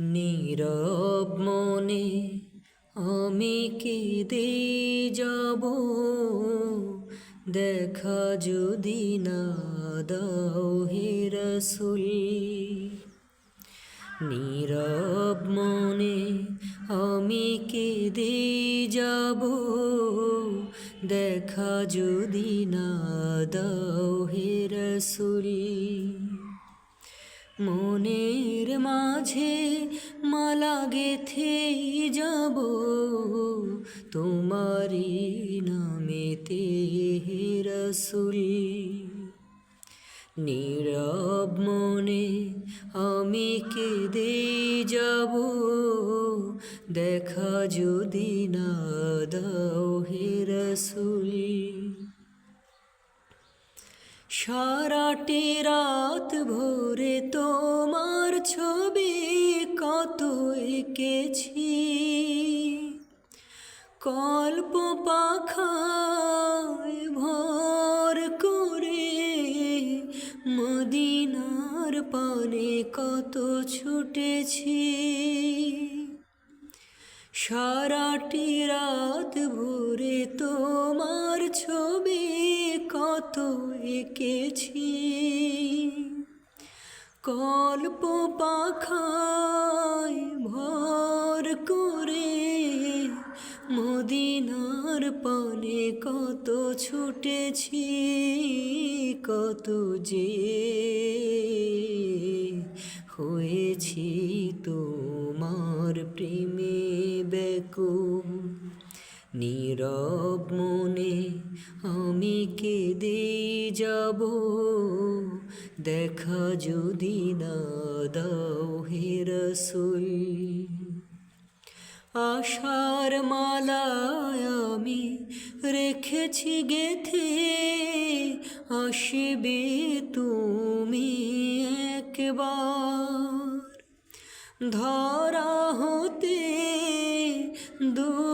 নীরব মনে আমি কেঁদে যাব? দেখা যদি না দাও হে রসুল। নীরব মনে আমি কেঁদে যাব? দেখা যদি না দাও হে রসুল। মনের মাঝে মালা গেথে যাব তোমারি নামেতে রসুল। নীরব মনে আমি কেঁদে যাব, দেখা যদি না দাও হে রসুল। সারাটি রাত ভোরে তোমার ছবি কত এঁকেছি। কল্প পাখায় ভর করে মদিনার পানে কত ছুটেছি। সারাটি রাত ভোরে তোমার ছবি কত এঁকেছি। কল্প পাখায় ভর করে মদিনার পানে কত ছুটেছি, কত যে হয়েছি তোমার প্রেমে বেকুম নীরব মনে আমি কেঁদে যাব। দেখা যদি না দাও হে রসুল, আশার মালায় আমি রেখেছি গেথে, আসবে তুমি একবার। ধরা হতে দূর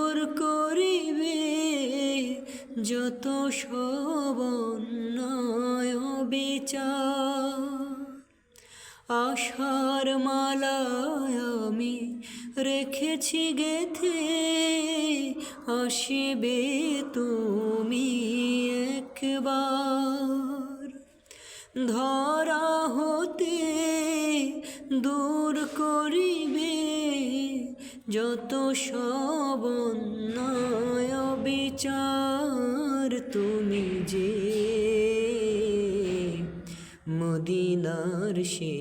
যত সব অন্যায় বিচার, আশার মালায় আমি রেখেছি গেথে, আসবে তুমি একবার। ধরা হতে দূর করিবে যত সব বিচার তুমি যে মদিনার সে